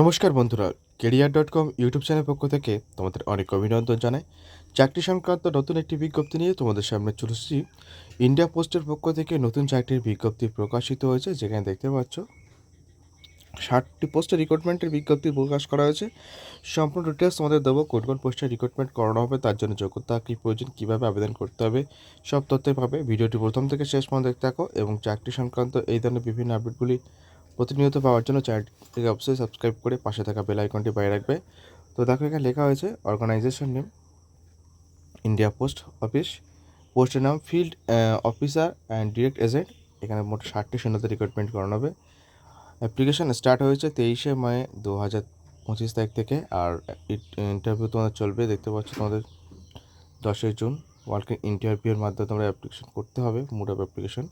নমস্কার বন্ধুরা, career dot com YouTube channel পক্ষ থেকে তোমাদের অনেক অভিনন্দন জানাই। চাকরি সংক্রান্ত নতুন একটি বিজ্ঞপ্তি নিয়ে তোমাদের সামনে চলে এসেছি। ইন্ডিয়া পোস্টের পক্ষ থেকে নতুন চাকরির বিজ্ঞপ্তি প্রকাশিত হয়েছে, যেখানে দেখতে পাচ্ছ, ষাটটি পোস্টে রিক্রুটমেন্টের বিজ্ঞপ্তি প্রকাশ করা হয়েছে। সম্পূর্ণ ডিটেলস তোমাদের দেবো, কোন কোন পোস্টে রিক্রুটমেন্ট করানো হবে, তার জন্য যোগ্যতা কী প্রয়োজন, কীভাবে আবেদন করতে হবে, সব তথ্য পাবে। ভিডিওটি প্রথম থেকে শেষ পর্যন্ত দেখতে থাকো এবং চাকরি সংক্রান্ত এই ধরনের বিভিন্ন আপডেটগুলি প্রতিনিয়ত পাওয়ার জন্য চ্যানেলটিকে অবশ্যই সাবস্ক্রাইব করে পাশে থাকা বেল আইকনটি বাইরে রাখবে। তো দেখো এখানে লেখা হয়েছে organisation name India post office পোস্টের নাম field officer and direct agent এখানে মোট ষাটটি শূন্যতে রিক্রুটমেন্ট করানো হবে। অ্যাপ্লিকেশন স্টার্ট হয়েছে তেইশে মে দু হাজার পঁচিশ তারিখ থেকে। আর ইন্টারভিউ তোমাদের চলবে, দেখতে পাচ্ছ তোমাদের দশই জুন। ওয়ার্কিং ইন্টারভিউর মাধ্যমে তোমরা অ্যাপ্লিকেশন করতে হবে মুড অফ অ্যাপ্লিকেশন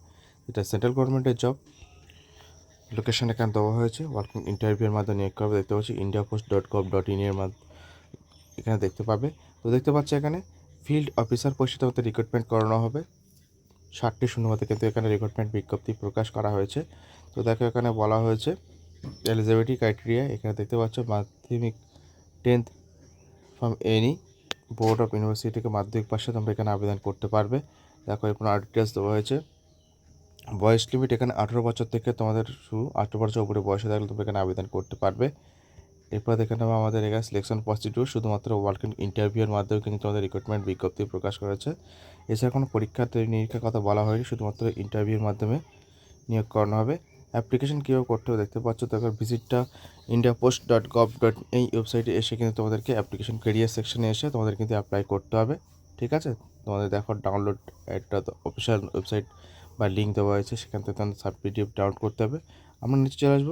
এটা সেন্ট্রাল গভর্নমেন্টের জব লোকেশন এখানে দেওয়া হয়েছে। ওয়ার্কিং ইন্টারভিউর মাধ্যমে নিয়োগ করবে দেখতে পাচ্ছি India post dot gov dot in এর মাধ্যমে এখানে দেখতে পাবে। তো দেখতে পাচ্ছি এখানে ফিল্ড অফিসার পোস্টে তোমাদের রিক্রুটমেন্ট করানো হবে। ষাটটি শূন্যপদে কিন্তু এখানে রিক্রুটমেন্ট বিজ্ঞপ্তি প্রকাশ করা হয়েছে। তো দেখো এখানে বলা হয়েছে এলিজিবিলিটি ক্রাইটেরিয়া এখানে দেখতে পাচ্ছ মাধ্যমিক tenth from any board of university থেকে মাধ্যমিক পাশে তোমরা এখানে আবেদন করতে পারবে। দেখো এরপর আর ডিটেলস দেওয়া হয়েছে। বয়স লিমিট এখানে আঠেরো বছর থেকে তোমাদের শুরু আঠেরো বছর উপরে বয়সে থাকলে তোমরা এখানে আবেদন করতে পারবে। এরপর দেখে নেব আমাদের এখানে সিলেকশন প্রসিডিউর শুধুমাত্র ওয়ার্কিং ইন্টারভিউর মাধ্যমে কিন্তু তোমাদের রিক্রুটমেন্ট বিজ্ঞপ্তি প্রকাশ করেছে। এছাড়া কোনো পরীক্ষা নিরীক্ষার কথা বলা হয়নি, শুধুমাত্র ইন্টারভিউর মাধ্যমে নিয়োগ করানো হবে। অ্যাপ্লিকেশন কীভাবে করতে হবে দেখতে পাচ্ছ, তো ভিজিটটা India post dot gov dot এই ওয়েবসাইটে এসে কিন্তু তোমাদেরকে অ্যাপ্লিকেশন কেরিয়ার সেকশনে এসে তোমাদের কিন্তু অ্যাপ্লাই করতে হবে। ঠিক আছে? তোমাদের দেখো ডাউনলোড একটা অফিসিয়াল ওয়েবসাইট বা লিঙ্ক দেওয়া হয়েছে, সেখান থেকে তোমাদের সাব পিডিএফ ডাউনলোড করতে হবে। আমরা নিচে চলে আসব।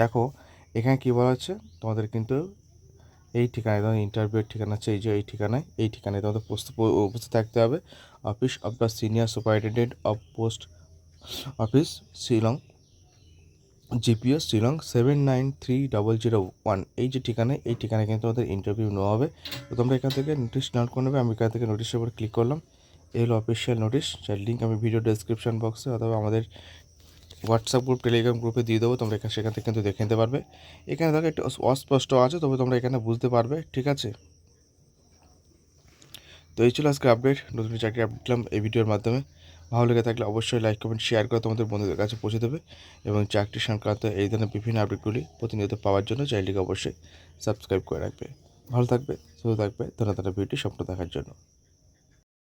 দেখো, এখানে কী বলা হচ্ছে? তোমাদের কিন্তু এই ঠিকানায়, তোমাদের ইন্টারভিউয়ের ঠিকানা আছে এই যে এই ঠিকানায় এই ঠিকানায় তোমাদের উপস্থিত উপস্থিত থাকতে হবে। Office of the senior superintendent of post office Shillong GPO Shillong seven nine three double zero one এই যে ঠিকানায়, এই ঠিকানায় কিন্তু তোমাদের ইন্টারভিউ নেওয়া হবে। তো তোমরা এখান থেকে নোটিশ ডাউনলোড করে নেবে। আমি এখান থেকে নোটিশের উপর ক্লিক করলাম। এই হলো অফিসিয়াল নোটিশ, যার লিঙ্ক আমি ভিডিও ডেসক্রিপশন বক্সে অথবা আমাদের হোয়াটসঅ্যাপ গ্রুপ টেলিগ্রাম গ্রুপে দিয়ে দেবো, তোমরা এখানে সেখান থেকে কিন্তু দেখে নিতে পারবে। এখানে দেখো একটু অস্পষ্ট আছে, তবে তোমরা এখানে বুঝতে পারবে, ঠিক আছে? তো এই ছিল আজকে আপডেট নতুন চাকরি আপডেট দিলাম এই ভিডিওর মাধ্যমে। ভালো লেগে থাকলে অবশ্যই লাইক কমেন্ট শেয়ার করে তোমাদের বন্ধুদের কাছে পৌঁছে দেবে এবং চাকরি সংক্রান্ত এই ধরনের বিভিন্ন আপডেটগুলি প্রতিনিয়ত পাওয়ার জন্য চ্যানেলটিকে অবশ্যই সাবস্ক্রাইব করে রাখবে। ভালো থাকবে, সুস্থ থাকবে, ধন্যবাদ ভিডিওটি স্বপ্ন দেখার জন্য।